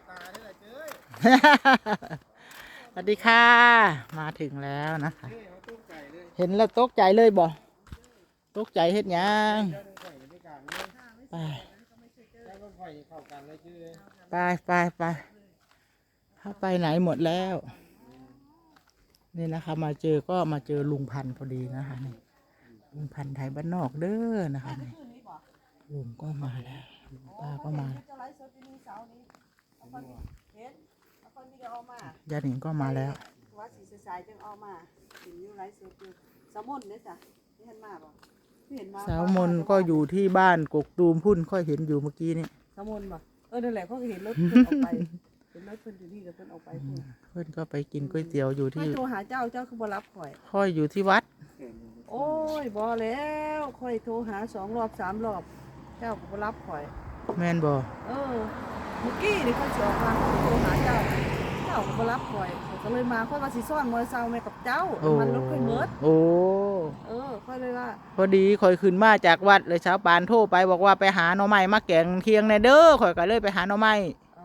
บตาได้เลยเจ้ยสวัสดีค่ะ มาถึงแล้วนะคะเจ้ยเขาตุ้มไก่เลยเห็นแล้วตกใจเลยบ่ตกใจเฮ็ดหยังเจ้าต้องไข่ในการนี้ไปเจ้าต้องไข่เข้ากันเลยเจ้ยไปไปไปเข้าไปไหนหมดแล้ว นี่นะคะ มาเจอก็มาเจอลุงพันธุ์พอดีนะคะนี่ลุงพันธุ์ไทยบ้านนอกเด้อนะคะนี่ลุงก็มาแล้วลุงป้าก็มาจะไลฟ์สดที่นี่เสาร์นี้ เอาคนเห็นเอาคนวิดีโอมาญาติหนิงก็มาแล้ว ว่าสีสายๆจังเอามาถึงอยู่ไลฟ์สดอยู่สมุนเนี่ยจ้ะนี่เห็นมาบ่พี่เห็นมาสาวมนก็อยู่ที่บ้านกกตูมพุ่นค่อยเห็นอยู่เมื่อกี้นี่สมุนบ่เออนั่นแหละเขาก็เห็นรถเพิ่นออกไปเห็นรถเพิ่นอยู่นี่แล้วเพิ่นออกไปเพิ่นเพื่อนก็ไปกินก๋วยเตี๋ยวอยู่ไม่ที่โทรหาเจ้าเจ้าคือบ่รับข่อย ค่อยอยู่ที่วัด โอ้ยบ่แล้วข่อยโทรหาสองรอบสามรอบ เจ้าก็บ่รับข่อย แม่นบ่เออ เมื่อกี้นี่เขาสิออกมาเขาโทรหาเจ้า เจ้าก็บ่รับข่อยข่อยก็เลยมาข่อยว่าสิซ่อนมอเตอร์ไซค์แม่กับเจ้าโอ้มันรถค่อยเมิดโอ้เออค่อยเลยว่า พอดีข่อยขึ้นมาจากวัดเลยเช้าปานโทรไปบอกว่าไปหาหน่อไม้มาแกงเคียงในเด้อข่อยก็เลยไปหาหน่อไม้เอ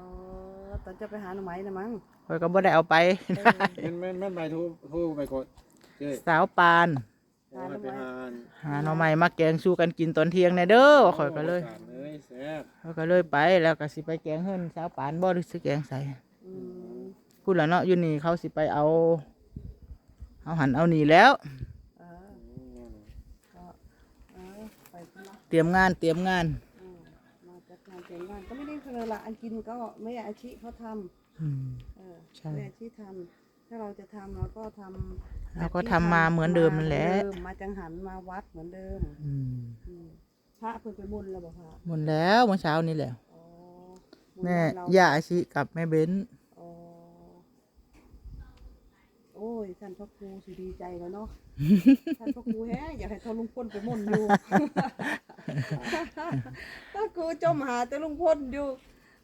อตอนจะไปหาหน่อไม้นะมั้งข่อยก็บ่ได้เอาไปเออแม่นแม่นแม่นไปโทรโทรไปกดเจ้ยสาวปาน โทรไปหาหาหน่อไม้มาแกงสู้กันกินตอนเที่ยงในเด้อข่อยก็เลยถามเลย แซ่บข่อยก็เลยไปแล้วก็สิไปแกงเฮิรนสาวปานบ่หรือสิแกงใส่อืมพูดแล้วเนาะอยู่นี่เขาสิไปเอาเอาหันเอานี่แล้วเออก็เออไปพุ่นละเตรียมงานเตรียมงานอืมมาจัดงานเตรียมงานก็ไม่ได้คือละอันกินก็ไม่อาชีพเขาทำอืมเออใช่ไม่อาชีพทำถ้าเราจะทำเราก็ทำเราก็ทำมาเหมือนเดิมนั่นแหละมาเดิมมาจังหันมาวัดเหมือนเดิมอืมอืม พระเพิ่นไปมุนแล้วบ่พระหมดแล้วเมื่อเช้านี้แหละอ๋อบุญแม่เราย่าอาชิกับแม่เบ้นอ๋อโอ้ยท่านพระครูสิดีใจแล้วเนาะ ท่านพระครูแฮอยากให้เขาลุงพลไปม่นอยู่ถ้าครูจมหาแต่ลุงพลอยู่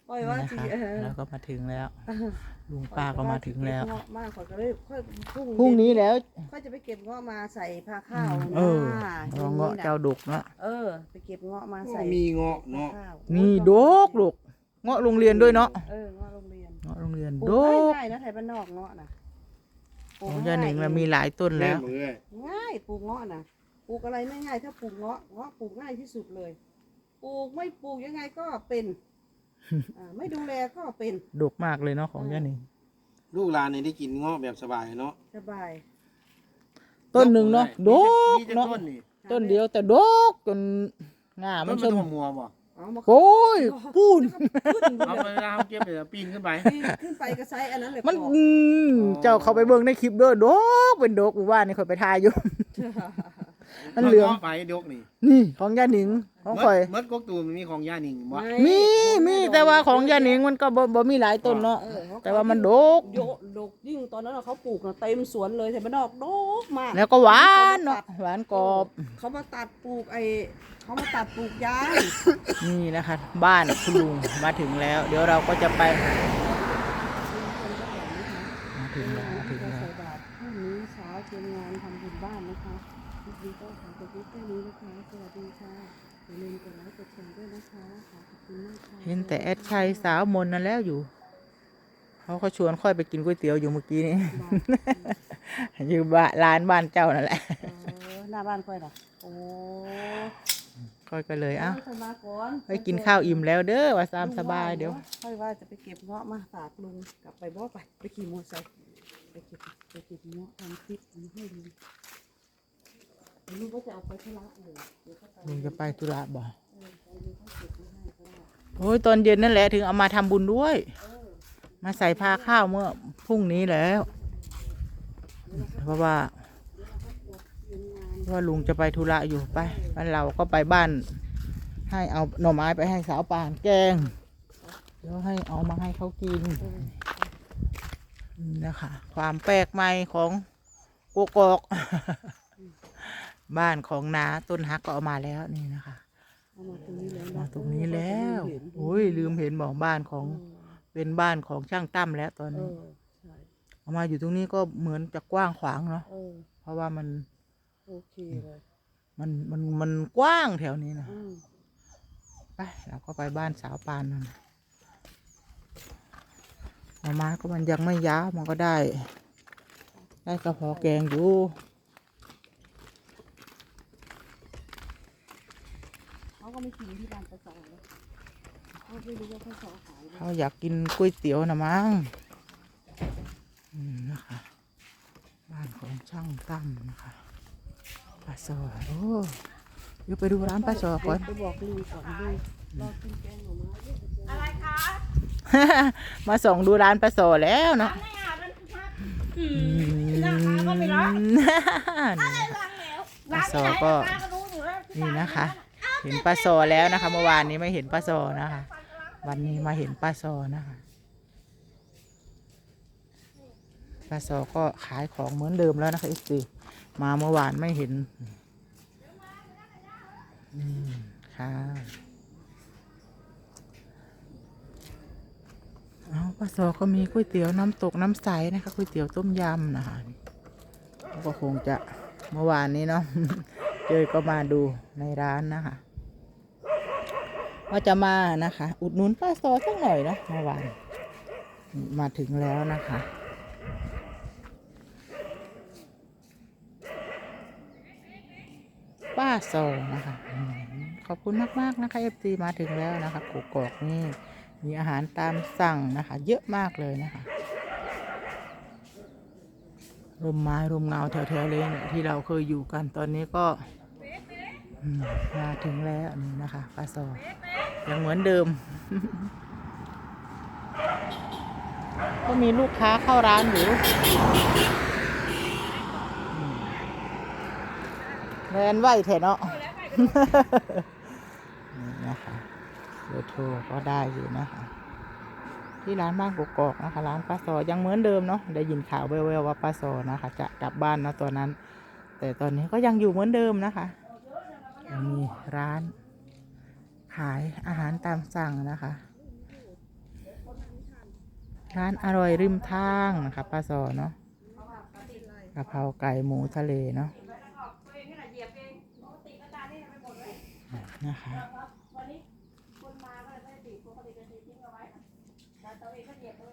ปล่อยว่านะสิคะเออแล้วก็มาถึงแล้ว ลุงป้าก็มาถึงแล้ว เงาะมากข่อยก็เลยค่อยพรุ่งพรุ่งนี้แล้ว ค่อยจะไปเก็บเงาะมาใส่ผ้าข้าวเออนะลองเงาะเจ้าดุกเนาะเออ ไปเก็บเงาะมาใส่มีเงาะเนาะผ้ข้าวนี่ดกลูกเงาะโรงเรียนด้วยเนาะเออเงาะโรงเรียนเงาะโรงเรียนปดลูกกง่ายๆนะไทยบ้านนอกเงาะนะปลูขกองย่าหนิงง่เรายๆมีหลายต้นแม่แล้วมือเลยง่ายปลูกเงาะนะปลูกอะไรไม่ง่ายถ้าปลูกเงาะเงาะปลูกง่ายที่สุดเลยปลูกไม่ปลูกยังไงก็เป็น อ่าไม่ดูแลก็เป็นดกมากเลยเนาะของย่าหนิงลูกหลานนี่ได้กินเงาะแบบสบายเนาะสบายต้นหนึ่งเนาะดกมีแต่เนาะต้นนี่ต้นเดียวแต่ดกจนง่ามัมันนไม่ชมต้องมัวบ่เอามาโอ้ยปูน ขึ้นเอาเวลาเขาเก็บเดี๋ยวปีนขึ้นไปปีนขึ้นไปกระไซอันนั้นเลยมันพออืมเจ้าเขาไปเบิ่งในคลิปเด้อดกเป็นดกหมู่บ้านนี่ข่อยไปทายอยู่ มันเหลืองาะไปยกนี่นี่ของย่าหนิงของข่อย เมื่อกกตูมมีของย่าหนิงบ่ไม่มีมีแต่ว่าของย่าหนิงมันก็บ่บ่มีหลายต้นเนาะเออเขแต่ว่ามันดก โยดกยิ่งตอนนั้นน่ะเขาปลูกน่ะเต็มสวนเลยแต่บ้านนอกดกมากแล้วก็หวานเนาะหวานกรอบ เขามาตัดปลูกไอ้เขามาตัดปลูกยางนี่นะคะ บ้านคุณลุงมาถึงแล้ว เดี๋ยวเราก็จะไปมาถึงแล้ว ลิปแค่นี้นะคะ สวัสดีค่ะ อย่าลืมกดไลค์กดแชร์ด้วยนะคะขอบคุณมากค่ะ เห็นแต่แอดชัยสาวมนนั่นแล้วอยู่ เขาก็ชวนค่อยไปกินก๋วยเตี๋ยวอยู่เมื่อกี้นี้ อยู่บ้านร้านบ้านเจ้านั่นแหละเออหน้าบ้านค่อยเหรอโอ้ค่อยก็เลยเอ้าค่อยมาก่อนไปกินข้าวอิ่มแล้วเด้อว่าตามสบายเดี๋ยวค่อยว่าจะไปเก็บเงาะมาฝากลุงกลับไปบ่ไป ไปขี่มอเตอร์ไซค์ไปเก็บไปเก็บเงาะทำคลิปนี้ให้ลุ งลุงก็จะเอาไปธุระเลยเดี๋ยวเขาไปลุงจะไปธุระบ่โอ้ยตอนเย็นนั่นแหละถึงเอามาทำบุญด้วยมาใส่ผ้าข้าวเมื่อพรุ่งนี้แล้ว เพราะว่าเพราะว่าลุงจะไปธุระอยู่ไปบ้านเราก็ไปบ้าน ให้เอาหน่อไม้ไปให้สาวป่านแกงเดี๋ยวให้เอามาให้เขากินนี่นะคะความแปลกใหม่ของกกอก บ้านของนาต้นฮักก็เอามาแล้วนี่นะคะเอามาตรงนี้แล้วมานะตรงนี้แล้วเห็นโอ้ยลืมเห็นบอกบ้านของเป็นบ้านของช่างตั้มแล้วตอนเอนี้ อใช่เอามาอยู่ตรงนี้ก็เหมือนจะกว้างขวางเนาะเออเพราะว่ามันโอเคเลยมันมันมันกว้างแถวนี้นะอืมไปเราก็ไปบ้านสาวปานนั่นน่อไม้ก็มันยังไม่ยาวมันก็ได้ ได้กระเพาะแกงอยู่ เขาก็ไม่กินที่ร้านปลาซอเลยเขาไม่รู้ว่าปลาซอขายไหม เขา อยากกินก๋วยเตี๋ยวนะมั้งอืมนะคะ บ้านของช่างตั้มนะคะปลาซอโอ้เดี๋ยวไปดูร้านปลาซอก่อนไปบอกลุงก่อนลุงรอกินแกงหน่อไม้เยอะจังอะไรคะ มาส่องดูร้านปลาซอแล้วเนาะไม่อาบมันอืมราคาก็ไม่ร้องนี่ล้างแล้วปลาร้านซอไหนก็ป้าก็รู้อยู่แล้วที่นี่ร้านะคะ เห็นปลาซอแล้วนะคะ เมื่อวานนี้ไม่เห็นปลาซอนะคะ วันนี้มาเห็นปลาซอนะคะปลาซอก็ขายของเหมือนเดิมแล้วนะคะอีกสิมาเมื่อวานไม่เห็นค่ะเอาปลาซอก็มีก๋วยเตี๋ยวน้ำตกน้ำใสนะคะก๋วยเตี๋ยวต้มยำนะคะก็คงจะเมื่อวานนี้เนาะเจอก็มาดูในร้านนะคะ ว่าจะมานะคะ อุดหนุนป้าซอสักหน่อยนะเมื่อวานมาถึงแล้วนะคะป้าซอนะคะ ขอบคุณมาก ๆ นะคะเอฟซีมาถึงแล้วนะคะกกอกนี่มีอาหารตามสั่งนะคะ เยอะมากเลยนะคะร่มไม้ร่มเงาแถวๆเลยเนี่ยที่เราเคยอยู่กันตอนนี้ก็มาถึงแล้วนี่นะคะปลาซอ ยังเหมือนเดิม ก็มีลูกค้าเข้าร้านอยู่อืมแลนไหวเถอะเนาะนี่นะคะเบอร์โทรก็ได้อยู่นะคะที่ร้านบ้านกกอกนะคะร้านปลาซอยังเหมือนเดิมเนาะได้ยินข่าวแว่วๆว่าปลาซอนะคะ จะกลับบ้านนะตอนนั้น แต่ตอนนี้ก็ยังอยู่เหมือนเดิมนะคะมีร้าน ขายอาหารตามสั่งนะคะ ร้านอร่อยริมทางนะคะป้าซอเนาะกะเพราไก่หมูทะเลเนาะนะคะ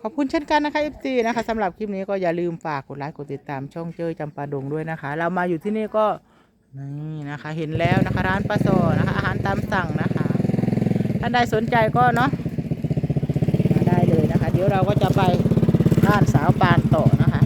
ขอบคุณเช่นกันนะคะ FT นะคะสำหรับคลิปนี้ก็อย่าลืมฝากกดไลค์กดติดตามช่องเจยจำปาดงด้วยนะคะ เรามาอยู่ที่นี่ก็นี่นะคะ เห็นแล้วนะคะ ร้านปลาโซนะคะอาหารตามสั่งนะคะ ท่านใดสนใจก็เนาะมาได้เลยนะคะ เดี๋ยวเราก็จะไปบ้านสาวปานต่อนะคะ